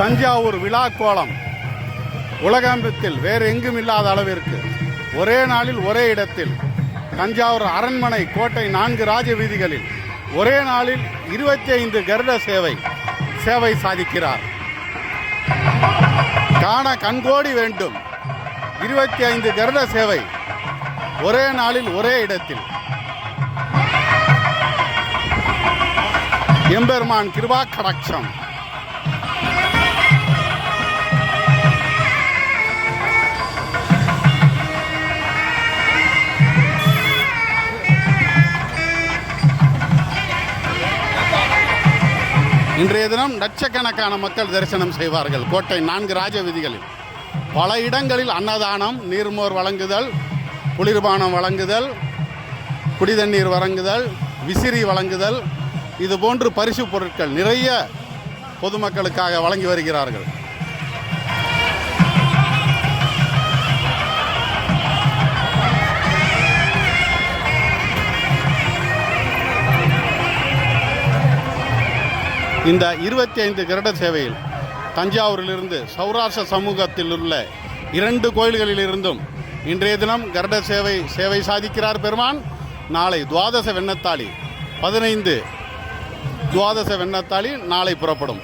தஞ்சாவூர் விழா கோலம். உலகத்தில் வேறு எங்கும் இல்லாத அளவிற்கு ஒரே நாளில் ஒரே இடத்தில் தஞ்சாவூர் அரண்மனை கோட்டை நான்கு ராஜ வீதிகளில் ஒரே நாளில் இருபத்தி ஐந்து கருட சேவை சேவை சாதிக்கிறார். காண கண்கோடி வேண்டும். இருபத்தி ஐந்து கருட சேவை ஒரே நாளில் ஒரே இடத்தில். எம்பெருமான் கிருபா கடக்ஷம் இன்றைய தினம் லட்சக்கணக்கான மக்கள் தரிசனம் செய்வார்கள். கோட்டை நான்கு ராஜ விதிகளில் பல இடங்களில் அன்னதானம் நீர்மோர் வழங்குதல் குளிர்பானம் வழங்குதல் குடிதண்ணீர் வழங்குதல் விசிறி வழங்குதல் இது போன்று பரிசு பொருட்கள் நிறைய பொதுமக்களுக்காக வழங்கி வருகிறார்கள். இந்த இருபத்தி ஐந்து கிரட சேவையில் தஞ்சாவூரிலிருந்து சௌராஷ்டிர சமூகத்தில் உள்ள இரண்டு கோயில்களிலிருந்தும் இன்றைய தினம் கருட சேவை சேவை சாதிக்கிறார் பெருமான். நாளை துவாதச வெண்ணத்தாளி பதினைந்து துவாதச வெண்ணத்தாளி நாளை புறப்படும்.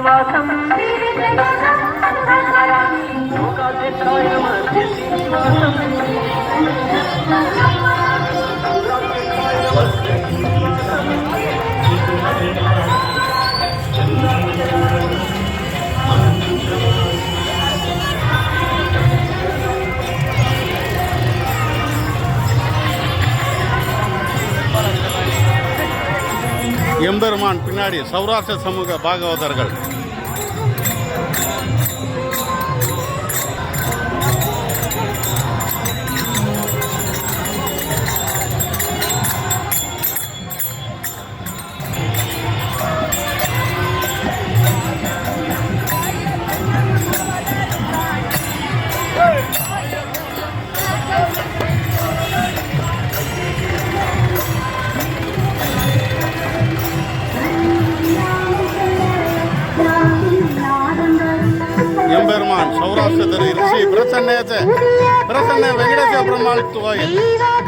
श्रीनिवासं लोकादित्राय नमः श्रीनिवासं எம்பெருமான் பின்னாடி சௌராஷ்டிர சமூக பாகவதர்கள். சௌராஷ்டிர ஸ்ரீ பிரசன்னேச பிரசன்ன வெங்கடேச பெருமாள் கோயில்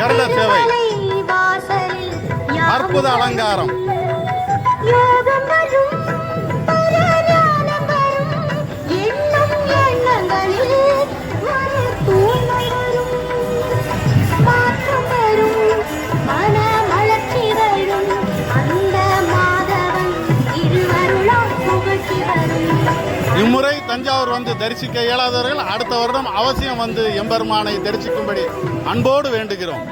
கருட சேவை அற்புத அலங்காரம். இம்முறை தஞ்சாவூர் வந்து தரிசிக்க இயலாதவர்கள் அடுத்த வருடம் அவசியம் வந்து எம்பெருமானை தரிசிக்கும்படி அன்போடு வேண்டுகிறோம்.